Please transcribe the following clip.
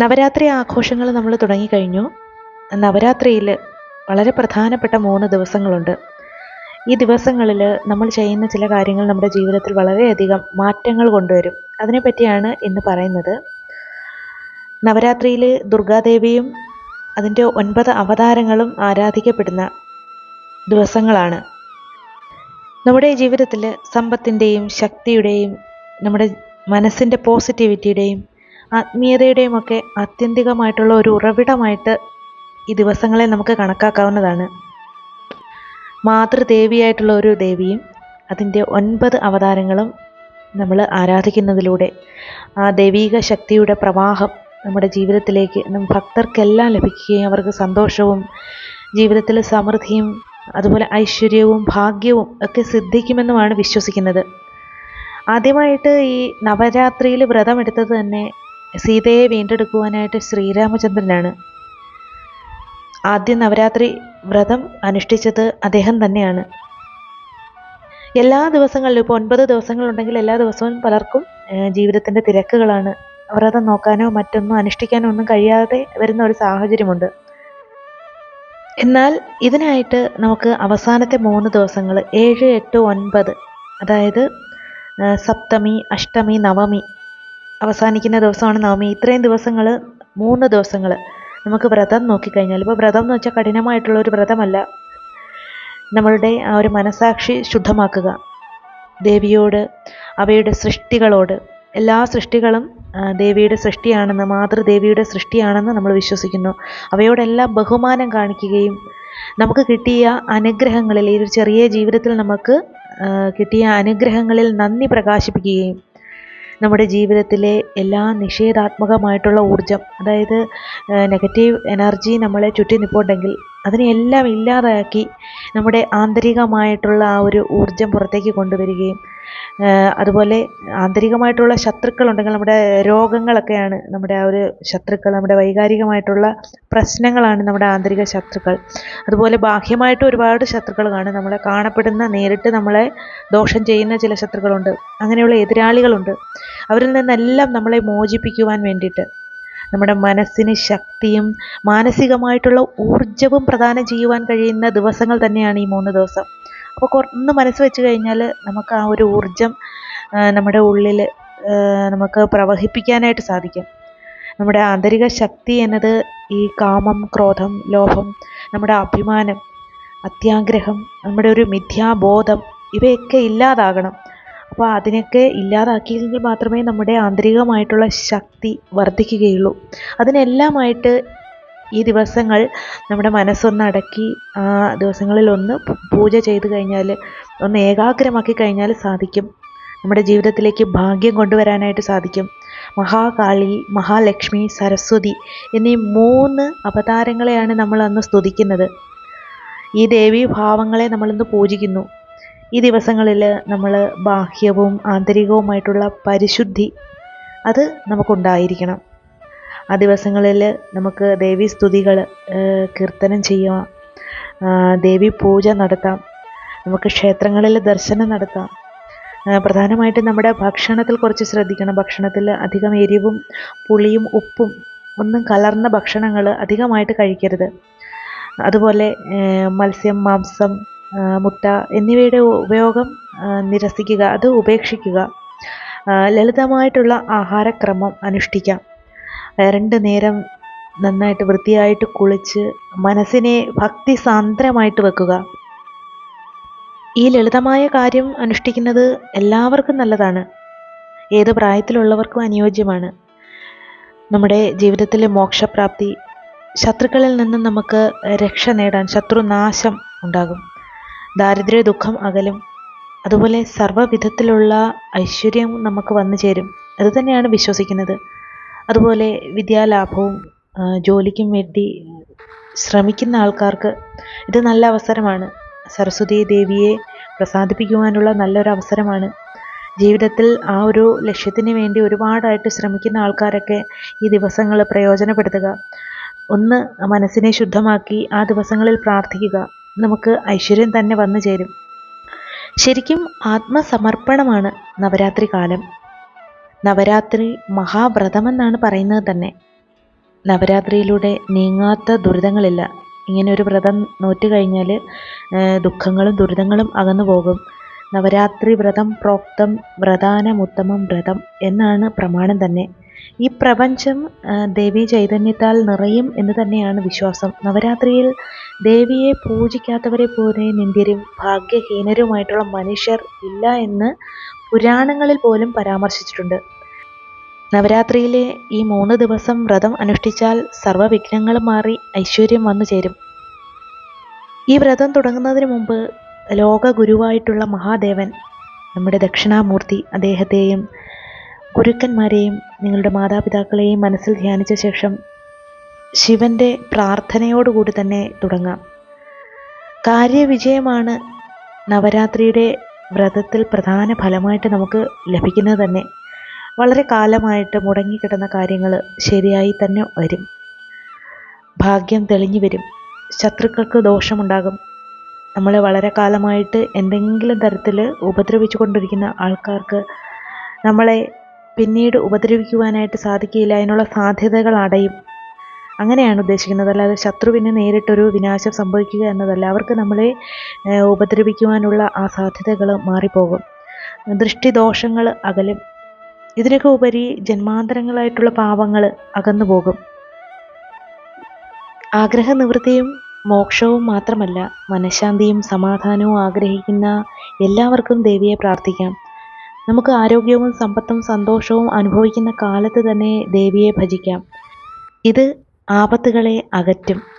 നവരാത്രി ആഘോഷങ്ങൾ നമ്മൾ തുടങ്ങിക്കഴിഞ്ഞു. നവരാത്രിയിൽ വളരെ പ്രധാനപ്പെട്ട മൂന്ന് ദിവസങ്ങളുണ്ട്. ഈ ദിവസങ്ങളിൽ നമ്മൾ ചെയ്യുന്ന ചില കാര്യങ്ങൾ നമ്മുടെ ജീവിതത്തിൽ വളരെയധികം മാറ്റങ്ങൾ കൊണ്ടുവരും. അതിനെപ്പറ്റിയാണ് ഇന്ന് പറയുന്നത്. നവരാത്രിയിൽ ദുർഗാദേവിയും അതിന്റെ ഒൻപത് അവതാരങ്ങളും ആരാധിക്കപ്പെടുന്ന ദിവസങ്ങളാണ്. നമ്മുടെ ജീവിതത്തിൽ സമ്പത്തിന്റെയും ശക്തിയുടെയും നമ്മുടെ മനസ്സിന്റെ പോസിറ്റിവിറ്റിയുടെയും ആത്മീയതയുടെയും ഒക്കെ ആത്യന്തികമായിട്ടുള്ള ഒരു ഉറവിടമായിട്ട് ഈ ദിവസങ്ങളെ നമുക്ക് കണക്കാക്കാവുന്നതാണ്. മാതൃദേവിയായിട്ടുള്ള ഒരു ദേവിയും അതിന്റെ ഒൻപത് അവതാരങ്ങളും നമ്മൾ ആരാധിക്കുന്നതിലൂടെ ആ ദൈവീക ശക്തിയുടെ പ്രവാഹം നമ്മുടെ ജീവിതത്തിലേക്ക് ഭക്തർക്കെല്ലാം ലഭിക്കുകയും അവർക്ക് സന്തോഷവും ജീവിതത്തിൽ സമൃദ്ധിയും അതുപോലെ ഐശ്വര്യവും ഭാഗ്യവും ഒക്കെ സിദ്ധിക്കുമെന്നുമാണ് വിശ്വസിക്കുന്നത്. ആദ്യമായിട്ട് ഈ നവരാത്രിയിൽ വ്രതമെടുത്തത് തന്നെ സീതയെ വീണ്ടെടുക്കുവാനായിട്ട് ശ്രീരാമചന്ദ്രനാണ്. ആദ്യ നവരാത്രി വ്രതം അനുഷ്ഠിച്ചത് അദ്ദേഹം തന്നെയാണ്. എല്ലാ ദിവസങ്ങളിലും ഇപ്പോൾ ഒൻപത് ദിവസങ്ങളുണ്ടെങ്കിൽ എല്ലാ ദിവസവും പലർക്കും ജീവിതത്തിന്റെ തിരക്കുകളാണ്. വ്രതം നോക്കാനോ മറ്റൊന്നും അനുഷ്ഠിക്കാനോ ഒന്നും കഴിയാതെ വരുന്ന ഒരു സാഹചര്യമുണ്ട്. എന്നാൽ ഇതിനായിട്ട് നമുക്ക് അവസാനത്തെ മൂന്ന് ദിവസങ്ങൾ ഏഴ് എട്ട് ഒൻപത് അതായത് സപ്തമി അഷ്ടമി നവമി അവസാനിക്കുന്ന ദിവസമാണ് നവമി. ഇത്രയും ദിവസങ്ങൾ മൂന്ന് ദിവസങ്ങൾ നമുക്ക് വ്രതം നോക്കിക്കഴിഞ്ഞാൽ ഇപ്പോൾ വ്രതം എന്ന് വെച്ചാൽ കഠിനമായിട്ടുള്ള ഒരു വ്രതമല്ല. നമ്മളുടെ ആ ഒരു മനസാക്ഷി ശുദ്ധമാക്കുക. ദേവിയോട് അവയുടെ സൃഷ്ടികളോട്. എല്ലാ സൃഷ്ടികളും ദേവിയുടെ സൃഷ്ടിയാണെന്ന് മാതൃദേവിയുടെ സൃഷ്ടിയാണെന്ന് നമ്മൾ വിശ്വസിക്കുന്നു. അവയോടെല്ലാം ബഹുമാനം കാണിക്കുകയും നമുക്ക് കിട്ടിയ അനുഗ്രഹങ്ങളിൽ ഈ ഒരു ചെറിയ ജീവിതത്തിൽ നമുക്ക് കിട്ടിയ അനുഗ്രഹങ്ങളിൽ നന്ദി പ്രകാശിപ്പിക്കുകയും നമ്മുടെ ജീവിതത്തിലെ എല്ലാ നിഷേധാത്മകമായിട്ടുള്ള ഊർജം അതായത് നെഗറ്റീവ് എനർജി നമ്മളെ ചുറ്റി നിൽപ്പുണ്ടെങ്കിൽ അതിനെയെല്ലാം ഇല്ലാതാക്കി നമ്മുടെ ആന്തരികമായിട്ടുള്ള ആ ഒരു ഊർജം പുറത്തേക്ക് കൊണ്ടുവരികയും അതുപോലെ ആന്തരികമായിട്ടുള്ള ശത്രുക്കളുണ്ടെങ്കിൽ നമ്മുടെ രോഗങ്ങളൊക്കെയാണ് നമ്മുടെ ആ ഒരു ശത്രുക്കൾ നമ്മുടെ വൈകാരികമായിട്ടുള്ള പ്രശ്നങ്ങളാണ് നമ്മുടെ ആന്തരിക ശത്രുക്കൾ. അതുപോലെ ബാഹ്യമായിട്ട് ഒരുപാട് ശത്രുക്കൾ കാണും നമ്മളെ കാണപ്പെടുന്ന നേരിട്ട് നമ്മളെ ദോഷം ചെയ്യുന്ന ചില ശത്രുക്കളുണ്ട്. അങ്ങനെയുള്ള എതിരാളികളുണ്ട്. അവരിൽ നിന്നെല്ലാം നമ്മളെ മോചിപ്പിക്കുവാൻ വേണ്ടിയിട്ട് നമ്മുടെ മനസ്സിന് ശക്തിയും മാനസികമായിട്ടുള്ള ഊർജവും പ്രദാനം ചെയ്യുവാൻ കഴിയുന്ന ദിവസങ്ങൾ തന്നെയാണ് ഈ മൂന്ന് ദിവസം. അപ്പോൾ ഒന്ന് മനസ്സ് വെച്ച് കഴിഞ്ഞാൽ നമുക്ക് ആ ഒരു ഊർജം നമ്മുടെ ഉള്ളിൽ നമുക്ക് പ്രവഹിപ്പിക്കാനായിട്ട് സാധിക്കും. നമ്മുടെ ആന്തരിക ശക്തി എന്നത് ഈ കാമം ക്രോധം ലോഭം നമ്മുടെ അഭിമാനം അത്യാഗ്രഹം നമ്മുടെ ഒരു മിഥ്യാബോധം ഇവയൊക്കെ ഇല്ലാതാകണം. അപ്പോൾ അതിനൊക്കെ ഇല്ലാതാക്കിയെങ്കിൽ മാത്രമേ നമ്മുടെ ആന്തരികമായിട്ടുള്ള ശക്തി വർദ്ധിക്കുകയുള്ളൂ. അതിനെല്ലാമായിട്ട് ഈ ദിവസങ്ങൾ നമ്മുടെ മനസ്സൊന്ന് അടക്കി ആ ദിവസങ്ങളിൽ ഒന്ന് പൂജ ചെയ്ത് കഴിഞ്ഞാൽ ഒന്ന് ഏകാഗ്രമാക്കി കഴിഞ്ഞാൽ സാധിക്കും. നമ്മുടെ ജീവിതത്തിലേക്ക് ഭാഗ്യം കൊണ്ടുവരാനായിട്ട് സാധിക്കും. മഹാകാളി മഹാലക്ഷ്മി സരസ്വതി എന്നീ മൂന്ന് അവതാരങ്ങളെയാണ് നമ്മൾ അന്ന് സ്തുതിക്കുന്നത്. ഈ ദേവി ഭാവങ്ങളെ നമ്മളിന്ന് പൂജിക്കുന്നു. ഈ ദിവസങ്ങളിൽ നമ്മൾ ബാഹ്യവും ആന്തരികവുമായിട്ടുള്ള പരിശുദ്ധി അത് നമുക്കുണ്ടായിരിക്കണം. ആ ദിവസങ്ങളിൽ നമുക്ക് ദേവി സ്തുതികൾ കീർത്തനം ചെയ്യാം. ദേവി പൂജ നടത്താം. നമുക്ക് ക്ഷേത്രങ്ങളിൽ ദർശനം നടത്താം. പ്രധാനമായിട്ടും നമ്മുടെ ഭക്ഷണത്തിൽ കുറച്ച് ശ്രദ്ധിക്കണം. ഭക്ഷണത്തിൽ അധികം എരിവും പുളിയും ഉപ്പും ഒന്നും കലർന്ന ഭക്ഷണങ്ങൾ അധികമായിട്ട് കഴിക്കരുത്. അതുപോലെ മത്സ്യം മാംസം മുട്ട എന്നിവയുടെ ഉപയോഗം നിരസിക്കുക അത് ഉപേക്ഷിക്കുക. ലളിതമായിട്ടുള്ള ആഹാരക്രമം അനുഷ്ഠിക്കാം. രണ്ട് നേരം നന്നായിട്ട് വൃത്തിയായിട്ട് കുളിച്ച് മനസ്സിനെ ഭക്തി സാന്ദ്രമായിട്ട് വെക്കുക. ഈ ലളിതമായ കാര്യം അനുഷ്ഠിക്കുന്നത് എല്ലാവർക്കും നല്ലതാണ്. ഏത് പ്രായത്തിലുള്ളവർക്കും അനുയോജ്യമാണ്. നമ്മുടെ ജീവിതത്തിലെ മോക്ഷപ്രാപ്തി ശത്രുക്കളിൽ നിന്നും നമുക്ക് രക്ഷ നേടാൻ ശത്രുനാശം ഉണ്ടാകും. ദാരിദ്ര്യ ദുഃഖം അകലും. അതുപോലെ സർവവിധത്തിലുള്ള ഐശ്വര്യം നമുക്ക് വന്നു ചേരും അത് തന്നെയാണ് വിശ്വസിക്കുന്നത്. അതുപോലെ വിദ്യാലാഭവും ജോലിക്കും വേണ്ടി ശ്രമിക്കുന്ന ആൾക്കാർക്ക് ഇത് നല്ല അവസരമാണ്. സരസ്വതി ദേവിയെ പ്രസാദിപ്പിക്കുവാനുള്ള നല്ലൊരു അവസരമാണ്. ജീവിതത്തിൽ ആ ഒരു ലക്ഷ്യത്തിന് വേണ്ടി ഒരുപാടായിട്ട് ശ്രമിക്കുന്ന ആൾക്കാരൊക്കെ ഈ ദിവസങ്ങൾ പ്രയോജനപ്പെടുത്തുക. ഒന്ന് മനസ്സിനെ ശുദ്ധമാക്കി ആ ദിവസങ്ങളിൽ പ്രാർത്ഥിക്കുക. നമുക്ക് ഐശ്വര്യം തന്നെ വന്നു ചേരും. ശരിക്കും ആത്മസമർപ്പണമാണ് നവരാത്രി കാലം. നവരാത്രി മഹാവ്രതമെന്നാണ് പറയുന്നത് തന്നെ. നവരാത്രിയിലൂടെ നീങ്ങാത്ത ദുരിതങ്ങളില്ല. ഇങ്ങനെ ഒരു വ്രതം നോറ്റ് കഴിഞ്ഞാൽ ദുഃഖങ്ങളും ദുരിതങ്ങളും അകന്നു പോകും. നവരാത്രി വ്രതം പ്രോക്തം വ്രതാനമുത്തമം വ്രതം എന്നാണ് പ്രമാണം തന്നെ. ഈ പ്രപഞ്ചം ദേവി ചൈതന്യത്താൽ നിറയും എന്ന് തന്നെയാണ് വിശ്വാസം. നവരാത്രിയിൽ ദേവിയെ പൂജിക്കാത്തവരെ പോലെ നിന്ദ്യരും ഭാഗ്യഹീനരുമായിട്ടുള്ള മനുഷ്യർ ഇല്ല എന്ന് പുരാണങ്ങളിൽ പോലും പരാമർശിച്ചിട്ടുണ്ട്. നവരാത്രിയിലെ ഈ മൂന്ന് ദിവസം വ്രതം അനുഷ്ഠിച്ചാൽ സർവവിഘ്നങ്ങളും മാറി ഐശ്വര്യം വന്നു ചേരും. ഈ വ്രതം തുടങ്ങുന്നതിന് മുമ്പ് ലോക ഗുരുവായിട്ടുള്ള മഹാദേവൻ നമ്മുടെ ദക്ഷിണാമൂർത്തി അദ്ദേഹത്തെയും ഗുരുക്കന്മാരെയും നിങ്ങളുടെ മാതാപിതാക്കളെയും മനസ്സിൽ ധ്യാനിച്ച ശേഷം ശിവന്റെ പ്രാർത്ഥനയോടുകൂടി തന്നെ തുടങ്ങാം. കാര്യവിജയമാണ് നവരാത്രിയുടെ വ്രതത്തിൽ പ്രധാന ഫലമായിട്ട് നമുക്ക് ലഭിക്കുന്നത് തന്നെ. വളരെ കാലമായിട്ട് മുടങ്ങിക്കിടന്ന കാര്യങ്ങൾ ശരിയായി തന്നെ വരും. ഭാഗ്യം തെളിഞ്ഞു വരും. ശത്രുക്കൾക്ക് ദോഷമുണ്ടാകും. നമ്മളെ വളരെ കാലമായിട്ട് എന്തെങ്കിലും തരത്തിൽ ഉപദ്രവിച്ചു കൊണ്ടിരിക്കുന്ന ആൾക്കാർക്ക് നമ്മളെ പിന്നീട് ഉപദ്രവിക്കുവാനായിട്ട് സാധിക്കില്ല അതിനുള്ള സാധ്യതകൾ അടയും. അങ്ങനെയാണ് ഉദ്ദേശിക്കുന്നത്. അല്ലാതെ ശത്രുവിന് നേരിട്ടൊരു വിനാശം സംഭവിക്കുക എന്നതല്ല. അവർക്ക് നമ്മളെ ഉപദ്രവിക്കുവാനുള്ള ആ സാധ്യതകൾ മാറിപ്പോകും. ദൃഷ്ടിദോഷങ്ങൾ അകലും. ഇതിനൊക്കെ ഉപരി ജന്മാന്തരങ്ങളായിട്ടുള്ള പാപങ്ങൾ അകന്നു പോകും. ആഗ്രഹനിവൃത്തിയും മോക്ഷവും മാത്രമല്ല മനഃശാന്തിയും സമാധാനവും ആഗ്രഹിക്കുന്ന എല്ലാവർക്കും ദേവിയെ പ്രാർത്ഥിക്കാം. നമുക്ക് ആരോഗ്യവും സമ്പത്തും സന്തോഷവും അനുഭവിക്കുന്ന കാലത്ത് തന്നെ ദേവിയെ ഭജിക്കാം. ഇത് ആപത്തുകളെ അകറ്റും.